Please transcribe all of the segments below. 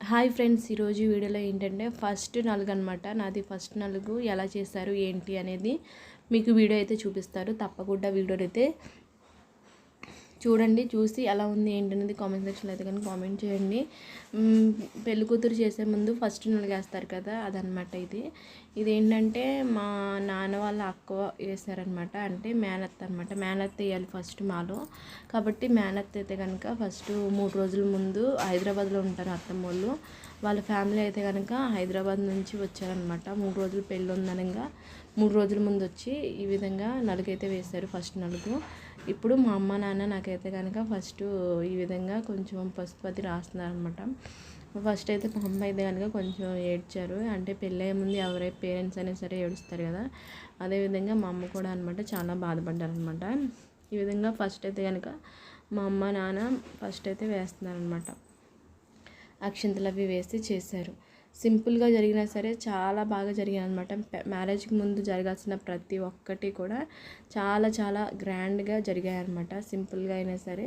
Hi friends ఈరోజు వీడియోలో ఏంటంటే ఫస్ట్ నలుగు అనమాట నాది ఫస్ట్ నలుగు ఎలా చేశారు ఏంటి అనేది మీకు వీడియో అయితే చూపిస్తారు. తప్పకుండా వీడియోని అయితే చూడండి చూసి ఎలా ఉంది ఏంటనేది కామెంట్ సెక్షన్లో అయితే కానీ కామెంట్ చేయండి. మ్మ్, పెళ్ళి కూతురు చేసే ముందు ఫస్ట్ నలిగేస్తారు కదా అదనమాట ఇది. ఇదేంటంటే మా నాన్న వాళ్ళ అక్క వేసారనమాట అంటే మేనత్త అనమాట మేనత్త వేయాలి ఫస్ట్ మాలో. కాబట్టి మేనత్త అయితే కనుక ఫస్ట్ మూడు రోజుల ముందు హైదరాబాద్లో ఉంటారు అత్తమ్మ వాళ్ళు వాళ్ళ ఫ్యామిలీ అయితే కనుక హైదరాబాద్ నుంచి వచ్చారనమాట మూడు రోజులు పెళ్ళి ఉందనగా మూడు రోజుల ముందు వచ్చి ఈ విధంగా నలుగైతే వేశారు ఫస్ట్ నలుగు. ఇప్పుడు మా అమ్మ నాన్న నాకైతే కనుక ఫస్ట్ ఈ విధంగా కొంచెం పసుపు అది రాస్తున్నారు అనమాట ఫస్ట్ అయితే మా అమ్మ అయితే కనుక కొంచెం ఏడ్చారు. అంటే పెళ్ళయ్యే ముందు ఎవరే పేరెంట్స్ అయినా సరే ఏడుస్తారు కదా. అదేవిధంగా మా అమ్మ కూడా అనమాట చాలా బాధపడ్డారనమాట ఈ విధంగా ఫస్ట్ అయితే కనుక మా అమ్మ నాన్న ఫస్ట్ అయితే వేస్తున్నారనమాట అక్షంతలు అవి వేసి చేశారు. సింపుల్గా జరిగినా సరే చాలా బాగా జరిగింది అనమాట మ్యారేజ్కి ముందు జరగాల్సిన ప్రతి ఒక్కటి కూడా చాలా చాలా గ్రాండ్గా జరిగాయి అనమాట సింపుల్గా అయినా సరే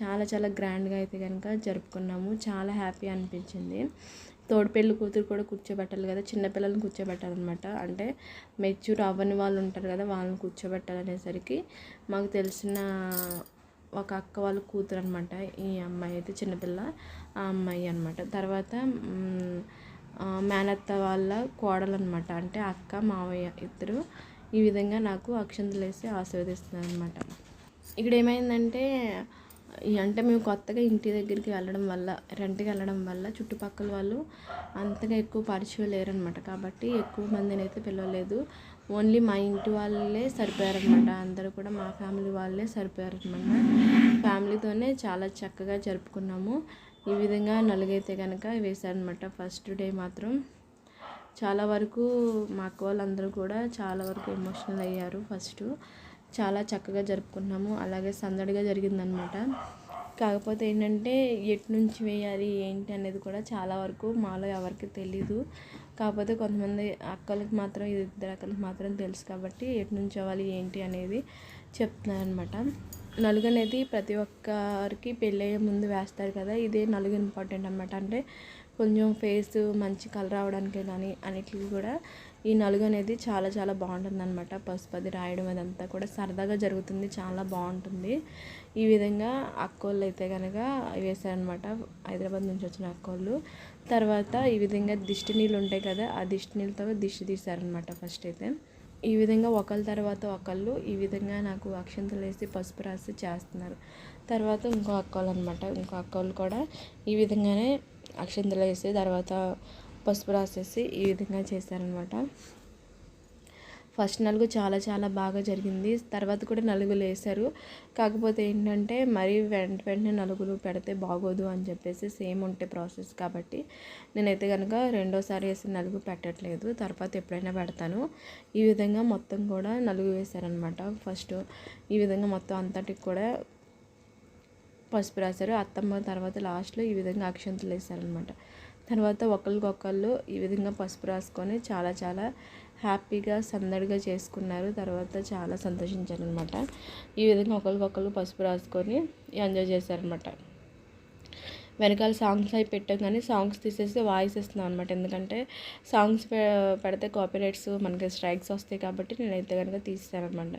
చాలా చాలా గ్రాండ్గా అయితే కనుక జరుపుకున్నాము. చాలా హ్యాపీ అనిపించింది. తోడు కూతురు కూడా కూర్చోబెట్టాలి కదా చిన్నపిల్లల్ని కూర్చోబెట్టాలన్నమాట. అంటే మెచ్యూర్ అవ్వని వాళ్ళు ఉంటారు కదా వాళ్ళని కూర్చోబెట్టాలనేసరికి మాకు తెలిసిన ఒక అక్క వాళ్ళ కూతురు అనమాట ఈ అమ్మాయి అయితే చిన్నపిల్ల ఆ అమ్మాయి అనమాట తర్వాత మేనత్త వాళ్ళ కోడలు అనమాట అంటే అక్క మావయ్య ఇద్దరు ఈ విధంగా నాకు అక్షంతలు వేసి ఆశీర్వదిస్తున్నారు అనమాట ఇక్కడ ఏమైందంటే అంటే మేము కొత్తగా ఇంటి దగ్గరికి వెళ్ళడం వల్ల రెంట్కి వెళ్ళడం వల్ల చుట్టుపక్కల వాళ్ళు అంతగా ఎక్కువ పరిచయం లేరనమాట. కాబట్టి ఎక్కువ మందిని అయితే పిలవలేదు. ఓన్లీ మా ఇంటి వాళ్ళే సరిపోయారనమాట. అందరూ కూడా మా ఫ్యామిలీ వాళ్ళే సరిపోయారనమాట. ఫ్యామిలీతోనే చాలా చక్కగా జరుపుకున్నాము. ఈ విధంగా నలుగైతే కనుక వేశారనమాట. ఫస్ట్ డే మాత్రం చాలా వరకు మా అక్క వాళ్ళందరూ కూడా చాలా వరకు ఎమోషనల్ అయ్యారు ఫస్ట్ చాలా చక్కగా జరుపుకున్నాము. అలాగే సందడిగా జరిగిందనమాట కాకపోతే ఏంటంటే ఎటు నుంచి వేయాలి ఏంటి అనేది కూడా చాలా వరకు మాలో ఎవరికి తెలీదు. కాకపోతే కొంతమంది అక్కలకి మాత్రం ఇద్దరు అక్కలకి మాత్రం తెలుసు కాబట్టి ఎటు నుంచి అవ్వాలి ఏంటి అనేది చెప్తున్నారనమాట నలుగు అనేది ప్రతి ఒక్కరికి పెళ్ళయ్యే ముందు వేస్తారు కదా ఇదే నలుగు ఇంపార్టెంట్ అనమాట అంటే కొంచెం ఫేస్ మంచి కలర్ రావడానికి కానీ అన్నిటికీ కూడా ఈ నలుగు అనేది చాలా చాలా బాగుంటుంది అనమాట పసుపు అది రాయడం అదంతా కూడా సరదాగా జరుగుతుంది. చాలా బాగుంటుంది. ఈ విధంగా అక్కోళ్ళు అయితే కనుక వేశారనమాట హైదరాబాద్ నుంచి వచ్చిన అక్కోళ్ళు. తర్వాత ఈ విధంగా దిష్టి నీళ్ళు ఉంటాయి కదా ఆ దిష్టి నీళ్ళతో దిష్టి తీశారనమాట ఫస్ట్ అయితే. ఈ విధంగా ఒకళ్ళ తర్వాత ఒకళ్ళు ఈ విధంగా నాకు అక్షంతలు వేసి పసుపు రాసి చేస్తున్నారు. తర్వాత ఇంకో అక్కలు అనమాట ఇంకో అక్కలు కూడా ఈ విధంగానే అక్షంతలు వేసి తర్వాత పసుపు రాసేసి ఈ విధంగా చేశారనమాట. ఫస్ట్ నలుగు చాలా చాలా బాగా జరిగింది. తర్వాత కూడా నలుగులు వేశారు. కాకపోతే ఏంటంటే మరీ వెంట వెంటనే నలుగులు పెడితే బాగోదు అని చెప్పేసి సేమ్ ఉంటే ప్రాసెస్ కాబట్టి నేనైతే కనుక రెండోసారి వేసిన నలుగు పెట్టట్లేదు. తర్వాత ఎప్పుడైనా పెడతాను. ఈ విధంగా మొత్తం కూడా నలుగు వేశారనమాట. ఫస్ట్ ఈ విధంగా మొత్తం అంతటికి కూడా పసుపు రాశారు. అత్తమ్మ తర్వాత లాస్ట్లో ఈ విధంగా అక్షంతలు వేశారనమాట తర్వాత ఒకరికొకళ్ళు ఈ విధంగా పసుపు రాసుకొని చాలా చాలా హ్యాపీగా సందడిగా చేసుకున్నారు. తర్వాత చాలా సంతోషించారు అనమాట ఈ విధంగా ఒకరికొకళ్ళు పసుపు రాసుకొని ఎంజాయ్ చేశారనమాట వెనకాల సాంగ్స్ అవి పెట్టాం కానీ సాంగ్స్ తీసేసి వాయిస్ ఇస్తున్నాం అనమాట ఎందుకంటే సాంగ్స్ పె- పెడితే కాపీరైట్స్ మనకి స్ట్రైక్స్ వస్తాయి కాబట్టి నేనైతే కనుక తీస్తానమాట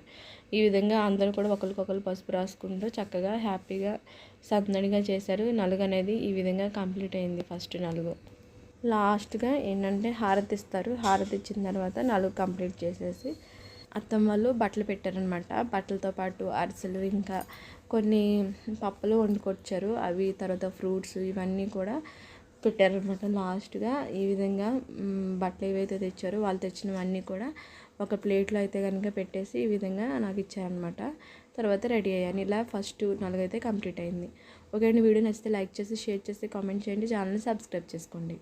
ఈ విధంగా అందరూ కూడా ఒకరికొకరు పసుపు రాసుకుంటూ చక్కగా హ్యాపీగా సందడిగా చేశారు. నలుగు అనేది ఈ విధంగా కంప్లీట్ అయింది ఫస్ట్ నలుగు. లాస్ట్గా ఏంటంటే హారతి ఇస్తారు. హారతి ఇచ్చిన తర్వాత నలుగు కంప్లీట్ చేసేసి అత్తమ్మ వాళ్ళు బట్టలు పెట్టారనమాట బట్టలతో పాటు అరిసెలు ఇంకా కొన్ని పప్పులు వండుకొచ్చారు. అవి తర్వాత ఫ్రూట్స్ ఇవన్నీ కూడా పెట్టారనమాట లాస్ట్గా. ఈ విధంగా బట్టలు ఏవైతే తెచ్చారో వాళ్ళు తెచ్చినవన్నీ కూడా ఒక ప్లేట్లో అయితే కనుక పెట్టేసి ఈ విధంగా నాకు ఇచ్చారనమాట తర్వాత రెడీ అయ్యాను. ఇలా ఫస్ట్ నలుగైతే కంప్లీట్ అయింది. ఓకే అండి వీడియో నచ్చితే లైక్ చేసి షేర్ చేసి కామెంట్ చేయండి. ఛానల్ని సబ్స్క్రైబ్ చేసుకోండి.